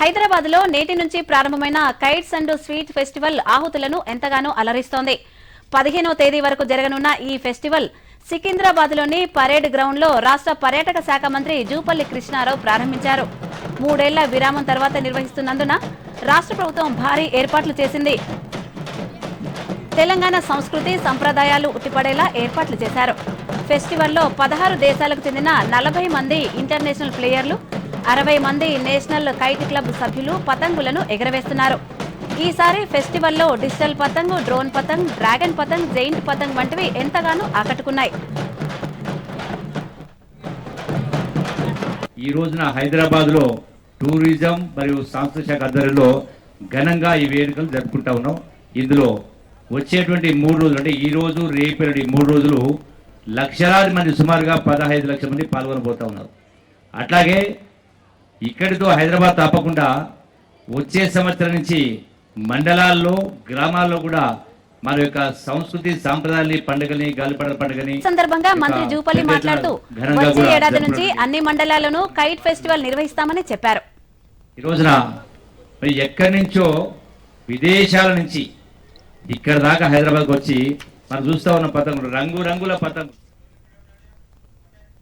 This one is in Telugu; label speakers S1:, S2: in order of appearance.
S1: హైదరాబాద్లో నేటి నుంచి ప్రారంభమైన కైట్స్ అండ్ స్వీట్ ఫెస్టివల్ ఆహుతులను ఎంతగానో అలరిస్తోంది. పదిహేనో తేదీ వరకు జరగనున్న ఈ ఫెస్టివల్ సికింద్రాబాద్లోని పరేడ్ గ్రౌండ్లో రాష్ట్ర పర్యాటక శాఖ మంత్రి జూపల్లి కృష్ణారావు ప్రారంభించారు. మూడేళ్ళ విరామం తర్వాత నిర్వహిస్తున్నందున రాష్ట్ర ప్రభుత్వం భారీ ఏర్పాట్లు చేసింది. తెలంగాణ సంస్కృతి సంప్రదాయాలు ఉట్టిపడేలా ఏర్పాట్లు చేశారు. ఫెస్టివల్లో పదహారు దేశాలకు చెందిన నలభై మంది ఇంటర్నేషనల్ ప్లేయర్లు అరవై మంది నేషనల్ కైట్ క్లబ్ సభ్యులు పతంగులను ఎగరవేస్తున్నారు. ఈసారి ఫెస్టివల్లో డిజిటల్ పతంగ్ డ్రోన్ పతంగ్ డ్రాగన్ పతంగ్ జైంట్ పతంగ్ వంటివి ఎంతగానో ఆకట్టుకున్నాయి.
S2: ఈ రోజున హైదరాబాద్లో టూరిజం మరియు సాంస్కృతిక శాఖ ఆధ్వర్యంలో ఘనంగా ఈ వేడుకలు జరుపుకుంటా ఉన్నాం. ఇందులో వచ్చేటువంటి మూడు రోజులు అంటే ఈ రోజు రేపు ఈ మూడు రోజులు లక్షలాది మంది సుమారుగా పదహైదు లక్షల మంది పాల్గొనబోతా ఉన్నారు. అట్లాగే ఇక్కడితో హైదరాబాద్ తప్పకుండా వచ్చే సంవత్సరం నుంచి మండలాల్లో గ్రామాల్లో కూడా మన యొక్క సంస్కృతి సాంప్రదాయాన్ని పండుగని గాలిపడ పండుగని
S1: సందర్భంగా మంత్రి జూపల్లి మాట్లాడుతూ వచ్చే ఏడాది నుంచి. అన్ని మండలాల్లోనూ కైట్ ఫెస్టివల్ నిర్వహిస్తామని చెప్పారు
S2: ఈ రోజున మరి ఎక్కడి నుంచో విదేశాల నుంచి ఇక్కడ దాకా హైదరాబాద్కి వచ్చి మనం చూస్తా ఉన్న పతంగులు రంగు రంగుల పతంగులు